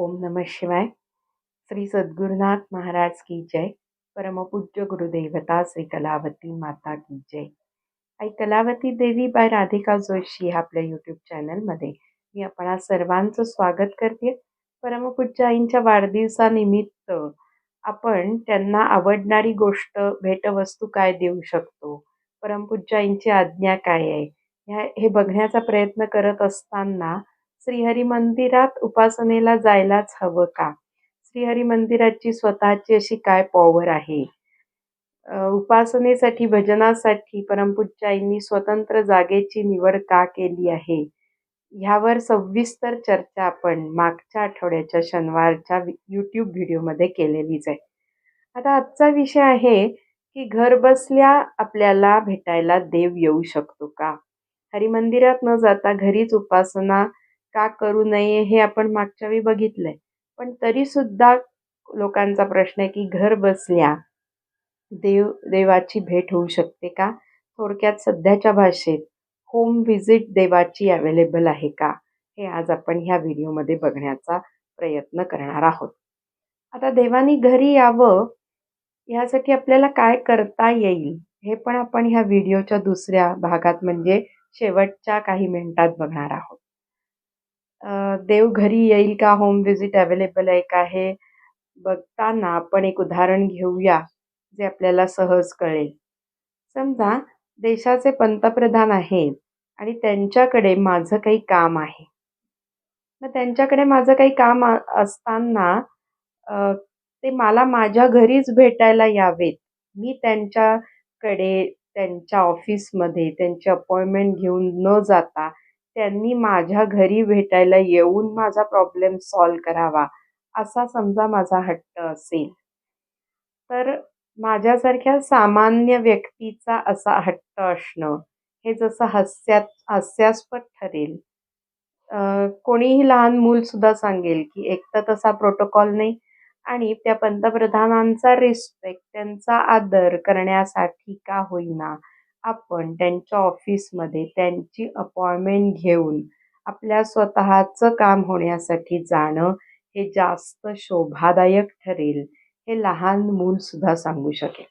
ओम नम शिवाय। श्री सद्गुरुनाथ महाराज की जय। परमपूज्य गुरुदेवता श्री कलावती माता की जय। आई कलावती देवी बाय राधिका जोशी ह्या आपल्या यूट्यूब चॅनलमध्ये मी आपणा सर्वांचं स्वागत करते. परमपूज्य आईंच्या वाढदिवसानिमित्त आपण त्यांना आवडणारी गोष्ट भेटवस्तू काय देऊ शकतो? परमपूज्य आईंची आज्ञा काय आहे? ह्या हे बघण्याचा प्रयत्न करत असताना श्रीहरी मंदिरात उपासनेला जायलाच हवं का? श्रीहरी मंदिराची स्वतःची अशी काय पॉवर आहे? उपासनेसाठी भजनासाठी परमपूज्याईंनी स्वतंत्र जागेची निवड का केली आहे? ह्यावर सविस्तर चर्चा आपण मागच्या आठवड्याच्या शनिवारच्या यूट्यूब व्हिडिओमध्ये केलेलीच आहे. आता आजचा विषय आहे की घर बसल्या आपल्याला भेटायला देव येऊ शकतो का? हरिमंदिरात न जाता घरीच उपासना का करू नये हे आपण मागच्या वेळी बघितलंय. पण तरी सुद्धा लोकांचा प्रश्न आहे की घर बसल्या देव देवाची भेट होऊ शकते का? थोडक्यात सध्याच्या भाषेत होम व्हिजिट देवाची अवेलेबल आहे का? हे आज आपण ह्या व्हिडिओमध्ये बघण्याचा प्रयत्न करणार आहोत. आता देवानी घरी यावं ह्यासाठी आपल्याला काय करता येईल हे पण आपण ह्या व्हिडिओच्या दुसऱ्या भागात म्हणजे शेवटच्या काही मिनिटात बघणार आहोत. देव घरी येईल का? होम व्हिजिट अवेलेबल आहे का हे बघताना आपण एक उदाहरण घेऊया जे आपल्याला सहज कळेल. समजा देशाचे पंतप्रधान आहेत आणि त्यांच्याकडे माझं काही काम आहे. मग त्यांच्याकडे माझं काही काम असताना ते मला माझ्या घरीच भेटायला यावेत. मी त्यांच्याकडे त्यांच्या ऑफिसमध्ये त्यांची अपॉइंटमेंट घेऊन न जाता त्यांनी माझ्या घरी भेटायला येऊन माझा प्रॉब्लेम सॉल्व करावा असा समजा माझा हट्ट असेल. तर माझ्यासारख्या सामान्य व्यक्तीचा असा हट्ट असणं हे जसं हास्यात हास्यास्पद ठरेल. कोणीही लहान मूलसुद्धा सांगेल की एक तर तसा प्रोटोकॉल नाही आणि त्या पंतप्रधानांचा रिस्पेक्ट त्यांचा आदर करण्यासाठी का होईना आपण त्यांच्या ऑफिसमध्ये त्यांची अपॉइंटमेंट घेऊन आपल्या स्वतःचं काम होण्यासाठी जाणं हे जास्त शोभादायक ठरेल हे लहान मूलसुद्धा सांगू शकेल.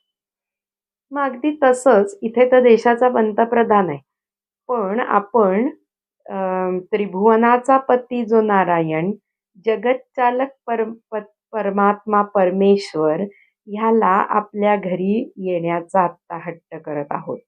मग अगदी तसंच इथे तर देशाचा पंतप्रधान आहे. पण आपण त्रिभुवनाचा पती जो नारायण जगतचालक पर परमात्मा परमेश्वर ह्याला आपल्या घरी येण्याचा आत्ता हट्ट करत आहोत.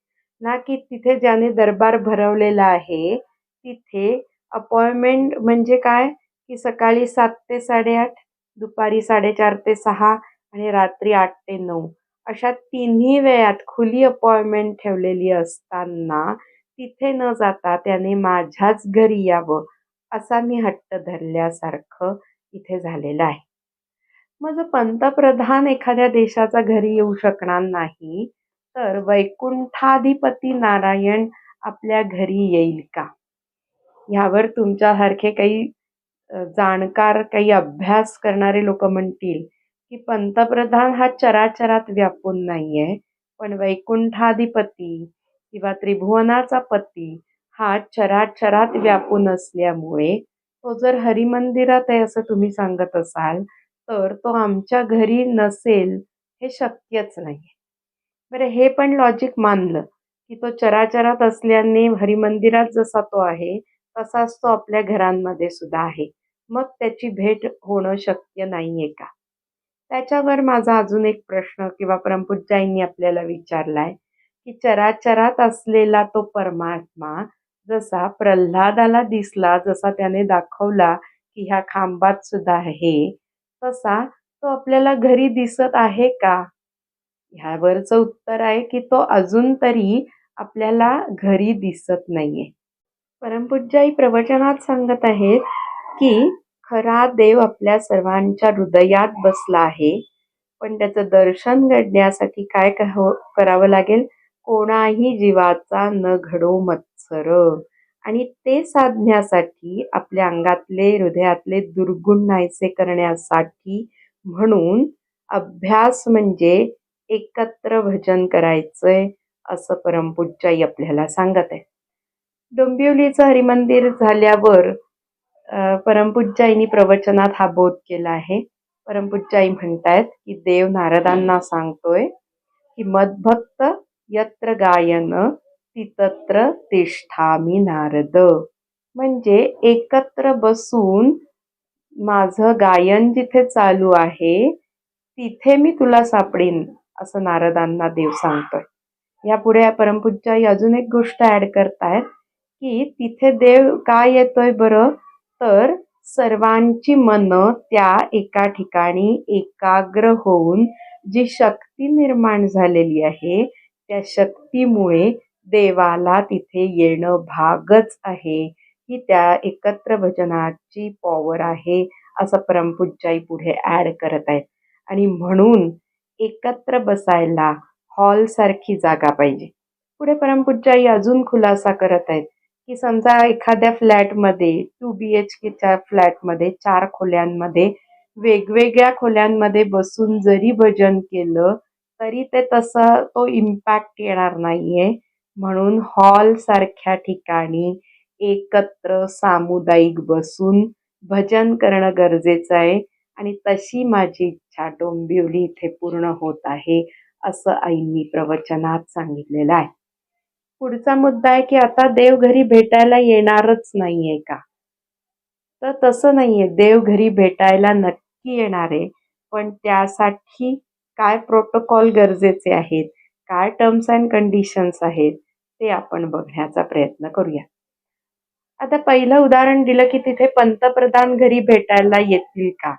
ना की तिथे ज्याने दरबार भरवलेला आहे तिथे अपॉइंटमेंट म्हणजे काय? की सकाळी सात ते साडेआठ दुपारी साडेचार ते सहा आणि रात्री आठ ते नऊ. अशा तिन्ही वेळात खुली अपॉइंटमेंट ठेवलेली असताना तिथे न जाता त्याने माझ्याच घरी यावं असा मी हट्ट धरल्यासारखं इथे झालेलं आहे. मग पंतप्रधान एखाद्या देशाचा घरी येऊ शकणार नाही तर वैकुंठाधिपती नारायण आपल्या घरी येईल का? ह्यावर तुमच्यासारखे काही जाणकार काही अभ्यास करणारे लोक म्हणतील की पंतप्रधान हा चराचरात व्यापून नाही आहे पण वैकुंठाधिपती किंवा त्रिभुवनाचा पती हा चराचरात व्यापून असल्यामुळे तो जर हरिमंदिरात आहे असं तुम्ही सांगत असाल तर तो आमच्या घरी नसेल हे शक्यच नाही बरं हे पण लॉजिक मानलं की तो चराचरात असल्याने हरिमंदिरात जसा तो आहे तसाच तो आपल्या घरांमध्ये सुद्धा आहे. मग त्याची भेट होणं शक्य नाही आहे का? त्याच्यावर माझा अजून एक प्रश्न किंवा परमपूज्याईंनी आपल्याला विचारलाय की चराचरात असलेला तो परमात्मा जसा प्रल्हादाला दिसला जसा त्याने दाखवला की ह्या खांबात सुद्धा आहे तसा तो आपल्याला घरी दिसत आहे का? ह्यावरचं उत्तर आहे की तो अजून तरी आपल्याला घरी दिसत नाहीये. परमपूज्याई प्रवचनात सांगत आहेत की खरा देव आपल्या सर्वांच्या हृदयात बसला आहे. पण त्याचं दर्शन घडण्यासाठी काय करावं लागेल? कोणाही जीवाचा न घडो मत्सर. आणि ते साधण्यासाठी आपल्या अंगातले हृदयातले दुर्गुण नाहीसे करण्यासाठी म्हणून अभ्यास म्हणजे एकत्र भजन करायचंय असं परमपूज्याई आपल्याला सांगत आहे. डोंबिवलीचं हरिमंदिर झाल्यावर परमपूज्याईनी प्रवचनात हा बोध केला आहे. परमपूज्याई म्हणतायत की देव नारदांना सांगतोय की मदभक्त यत्र गायन तितत्र तिष्ठामी नारद. म्हणजे एकत्र बसून माझं गायन जिथे चालू आहे तिथे मी तुला सापडीन. असं नारदांना देव सांगतोय. यापुढे या परमपूज्याई अजून एक गोष्ट ऍड करतायत की तिथे देव का येतोय बरं? तर सर्वांची मन त्या एका ठिकाणी एकाग्र होऊन जी शक्ती निर्माण झालेली आहे त्या शक्तीमुळे देवाला तिथे येणं भागच आहे. ही त्या एकत्र भजनाची पॉवर आहे असं परमपूज्याई पुढे ॲड करत आहेत आणि म्हणून एकत्र बसायला हॉल सारखी जागा पाहिजे. पुढे परमपूज्याई अजून खुलासा करत आहेत की समजा एखाद्या फ्लॅटमध्ये टू बी एच केच्या फ्लॅटमध्ये चार खोल्यांमध्ये वेगवेगळ्या खोल्यांमध्ये बसून जरी भजन केलं तरी ते तसं तो इम्पॅक्ट येणार नाहीये. म्हणून हॉल सारख्या ठिकाणी एकत्र सामुदायिक बसून भजन करणं गरजेचं आहे. आणि तशी माझी इच्छा डोंबिवली इथे पूर्ण होत आहे असं आईंनी प्रवचनात सांगितलेलं आहे. पुढचा मुद्दा आहे की आता देव घरी भेटायला येणारच नाहीये का? तर तसं नाहीये देव घरी भेटायला नक्की येणार आहे पण त्यासाठी काय प्रोटोकॉल गरजेचे आहेत काय टर्म्स अँड कंडिशन्स आहेत ते आपण बघण्याचा प्रयत्न करूया. आता पहिलं उदाहरण दिलं की तिथे पंतप्रधान घरी भेटायला येतील का?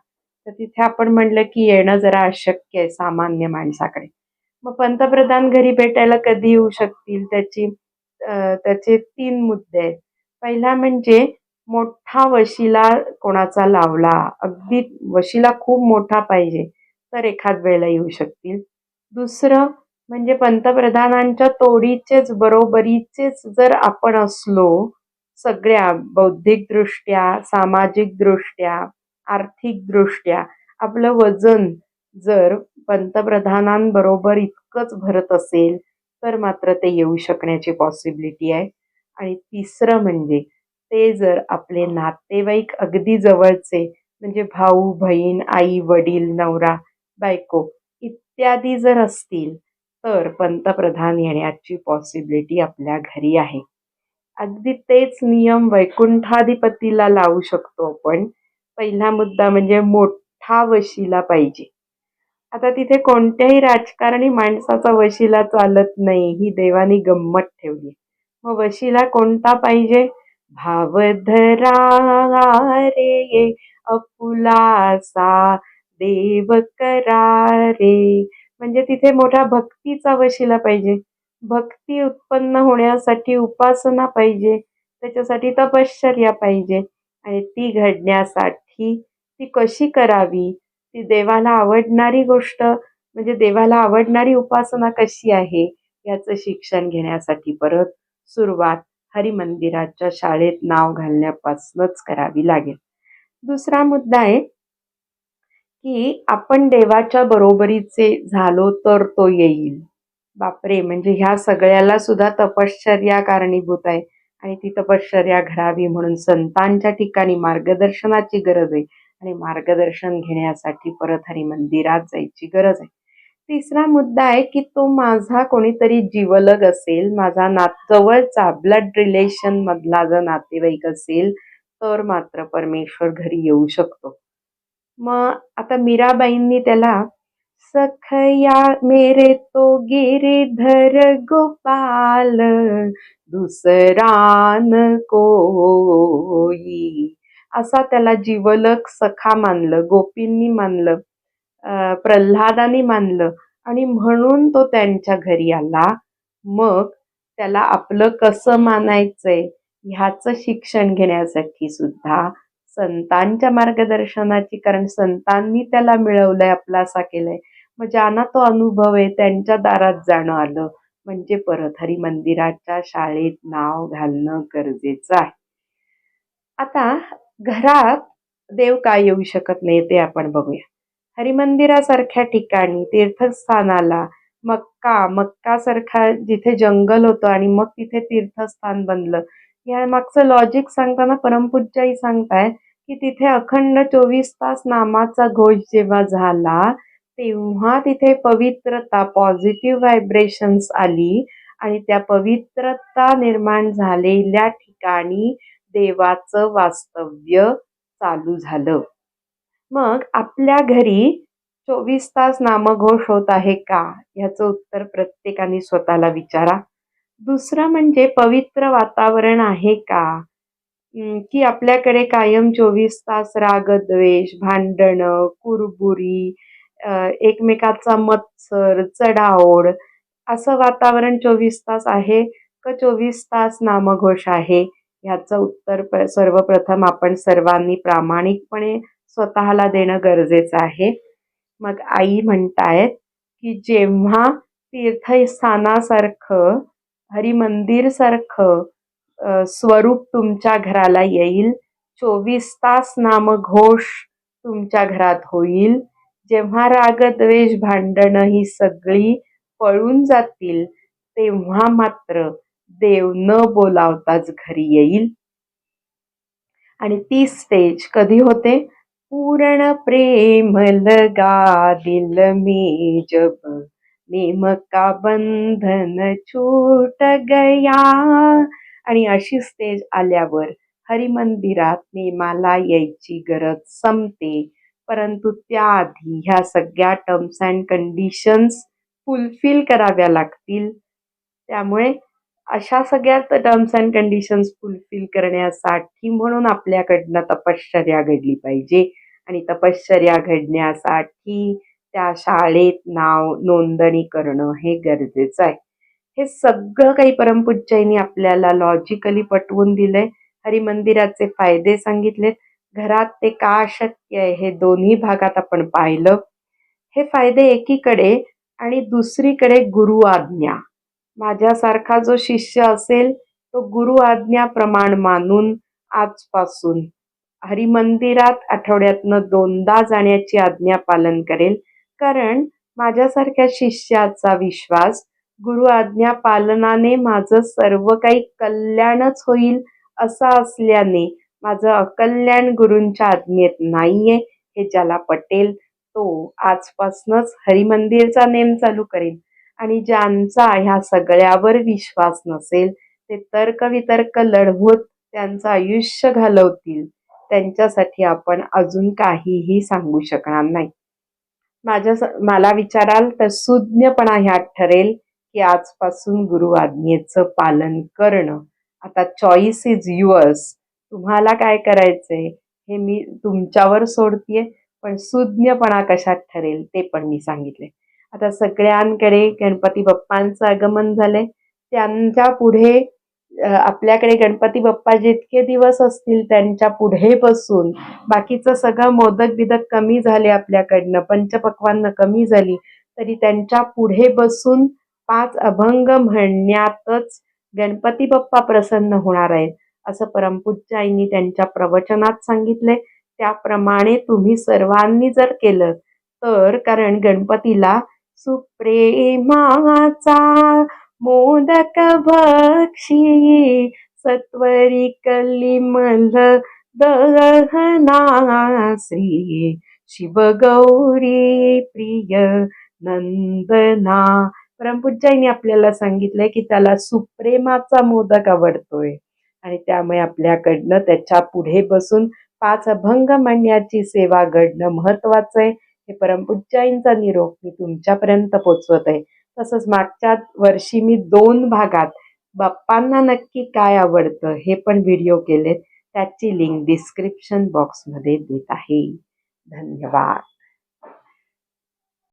तर तिथे आपण म्हणलं की येणं जरा अशक्य आहे सामान्य माणसाकडे. मग पंतप्रधान घरी भेटायला कधी येऊ शकतील? त्याची त्याचे तीन मुद्दे आहेत. पहिला म्हणजे मोठा वशिला कोणाचा लावला? अगदी वशिला खूप मोठा पाहिजे तर एखाद वेळेला येऊ शकतील. दुसरं म्हणजे पंतप्रधानांच्या तोडीचेच बरोबरीचेच जर आपण असलो सगळ्या बौद्धिकदृष्ट्या सामाजिकदृष्ट्या आर्थिकदृष्ट्या आपलं वजन जर पंतप्रधानांबरोबर इतकंच भरत असेल तर मात्र ते येऊ शकण्याची पॉसिबिलिटी आहे. आणि तिसरं म्हणजे ते जर आपले नातेवाईक अगदी जवळचे म्हणजे भाऊ बहीण आई वडील नवरा बायको इत्यादी जर असतील तर पंतप्रधान येण्याची पॉसिबिलिटी आपल्या घरी आहे. अगदी तेच नियम वैकुंठाधिपतीला लावू शकतो आपण. पहिला मुद्दा म्हणजे मोठा वशिला पाहिजे. आता तिथे कोणत्याही राजकारणी माणसाचा वशिला चालत नाही ही देवानी गंमत ठेवली मग वशिला कोणता पाहिजे? भावधरा रे अपुलासा देव करा रे म्हणजे तिथे मोठ्या भक्तीचा वशिला पाहिजे. भक्ती उत्पन्न होण्यासाठी उपासना पाहिजे. त्याच्यासाठी तपश्चर्या पाहिजे. आणि ती घडण्यासाठी ती कशी करावी? ती देवाला आवडणारी गोष्ट म्हणजे देवाला आवडणारी उपासना कशी आहे? याचं शिक्षण घेण्यासाठी परत सुरुवात हरिमंदिराच्या शाळेत नाव घालण्यापासूनच करावी लागेल. दुसरा मुद्दा आहे की आपण देवाच्या बरोबरीचे झालो तर तो येईल. बापरे म्हणजे ह्या सगळ्याला सुद्धा तपश्चर्या कारणीभूत आहे. आणि ती तपश्चर्या घडावी म्हणून संतांच्या ठिकाणी मार्गदर्शनाची गरज आहे. आणि मार्गदर्शन घेण्यासाठी परत हरी मंदिरात जायची गरज आहे. तिसरा मुद्दा आहे की तो माझा कोणीतरी जीवलग असेल माझा नात जवळचा ब्लड रिलेशन मधला जर नातेवाईक असेल तर मात्र परमेश्वर घरी येऊ शकतो. मग आता मीराबाईंनी त्याला सखया मेरे तो गिरिधर गोपाल दुसरान कोई। असा त्याला जीवलक सखा मानलं गोपींनी मानलं प्रल्हादानी मानलं आणि म्हणून तो त्यांच्या घरी आला. मग त्याला आपलं कसं मानायचंय ह्याचं शिक्षण घेण्यासाठी सुद्धा संतांच्या मार्गदर्शनाची कारण संतांनी त्याला मिळवलंय आपला असा केलाय. मग ज्यांना तो अनुभव आहे त्यांच्या दारात जाणं आलं. म्हणजे परत हरी मंदिराच्या शाळेत नाव घालणं गरजेचं आहे. आता घरात देव काय येऊ शकत नाही ते आपण बघूया. हरिमंदिरासारख्या ठिकाणी तीर्थस्थानाला मक्का मक्का सारखा जिथे जंगल होतं आणि मग तिथे तीर्थस्थान बनलं. या मागचं लॉजिक सांगताना परमपूज्याही सांगतायत की तिथे अखंड चोवीस तास नामाचा घोष जेव्हा झाला तेव्हा तिथे पवित्रता पॉझिटिव्ह व्हायब्रेशन्स आली आणि त्या पवित्रता निर्माण झालेल्या ठिकाणी देवाचं वास्तव्य चालू झालं. मग आपल्या घरी चोवीस तास नामघोष होत आहे का? ह्याचं उत्तर प्रत्येकाने स्वतःला विचारा. दुसरं म्हणजे पवित्र वातावरण आहे का? की आपल्याकडे कायम चोवीस तास रागद्वेष भांडणं कुरबुरी एकमेकाचा मत्सर चढाओढ असं वातावरण चोवीस तास आहे का चोवीस तास नामघोष आहे? ह्याचं उत्तर प सर्वप्रथम आपण सर्वांनी प्रामाणिकपणे स्वतःला देणं गरजेचं आहे. मग आई म्हणतायत की जेव्हा तीर्थस्थानासारखं हरिमंदिरसारखं स्वरूप तुमच्या घराला येईल. चोवीस तास नामघोष तुमच्या घरात होईल. जेव्हा राग द्वेष भांडणं ही सगळी पळून जातील तेव्हा मात्र देव न बोलावताच घरी येईल. आणि ती स्टेज कधी होते? पूर्ण प्रेम लगा दिल में जब. नेमका बंधन छूट गया. आणि अशी स्टेज आल्यावर हरिमंदिरात नेमाला यायची गरज संपते. परंतु त्याआधी ह्या सगळ्या टर्म्स अँड कंडिशन्स फुलफिल कराव्या लागतील. त्यामुळे अशा सगळ्या टर्म्स अँड कंडिशन्स फुलफिल करण्यासाठी म्हणून आपल्याकडनं तपश्चर्या घडली पाहिजे. आणि तपश्चर्या घडण्यासाठी त्या शाळेत नाव नोंदणी करणं हे गरजेचं आहे. हे सगळं काही परमपूज्याईनी आपल्याला लॉजिकली पटवून दिलंय. हरिमंदिराचे फायदे सांगितलेत. घरात ते का शक्य आहे हे दोन्ही भागात आपण पाहिलं. हे फायदे एकीकडे आणि दुसरीकडे गुरु आज्ञा. माझ्यासारखा जो शिष्य असेल तो गुरु आज्ञा प्रमाण मानून आजपासून हरिमंदिरात आठवड्यातनं दोनदा जाण्याची आज्ञा पालन करेल. कारण माझ्यासारख्या शिष्याचा विश्वास गुरु आज्ञा पालनाने माझं सर्व काही कल्याणच होईल असं असल्याने माझं अकल्याण गुरूंच्या आज्ञेत नाहीये हे ज्याला पटेल तो आजपासूनच हरिमंदिरचा नेम चालू करेल आणि ज्यांचा ह्या सगळ्यावर विश्वास नसेल ते तर्कवितर्क लढवत त्यांचं आयुष्य घालवतील त्यांच्यासाठी आपण अजून काहीही सांगू शकणार नाही. माझ्या स- मला विचाराल तर सुज्ञपणा ह्यात ठरेल. की आजपासून गुरु आज्ञेचं पालन करणं. आता चॉईस इज युअर्स तुम्हाला काय करायचंय? हे मी तुमच्यावर सोडतीये पण सुज्ञपणा कशात ठरेल ते पण मी सांगितले आता सगळ्यांकडे गणपती बाप्पांचं आगमन झालंय. त्यांच्या पुढे आपल्याकडे गणपती बाप्पा जितके दिवस असतील त्यांच्या पुढे बसून बाकीचं सगळं मोदक बिदक कमी झाले आपल्याकडनं पंचपक्वान्न कमी झाली तरी त्यांच्या पुढे बसून पाच अभंग म्हणण्यातच गणपती बाप्पा प्रसन्न होणार आहेत. असं परमपूज्य आईंनी त्यांच्या प्रवचनात सांगितले त्याप्रमाणे तुम्ही सर्वांनी जर केलं तर कारण गणपतीला सुप्रेमाचा मोदक भक्षी सत्वरी कलिमल दहना श्री शिवगौरी प्रिय नंदना परमपूज्याईने आपल्याला सांगितलंय की त्याला सुप्रेमाचा मोदक आवडतोय. आणि त्यामुळे आपल्याकडनं त्याच्या पुढे बसून पाच अभंग म्हणण्याची सेवा घडणं महत्वाचं आहे हे परमपूज्याईंचा निरोप मी तुमच्यापर्यंत पोचवत आहे तसंच मागच्या वर्षी मी दोन भागात बाप्पांना नक्की काय आवडतं हे पण व्हिडिओ केलेत. त्याची लिंक डिस्क्रिप्शन बॉक्समध्ये देत आहे. धन्यवाद.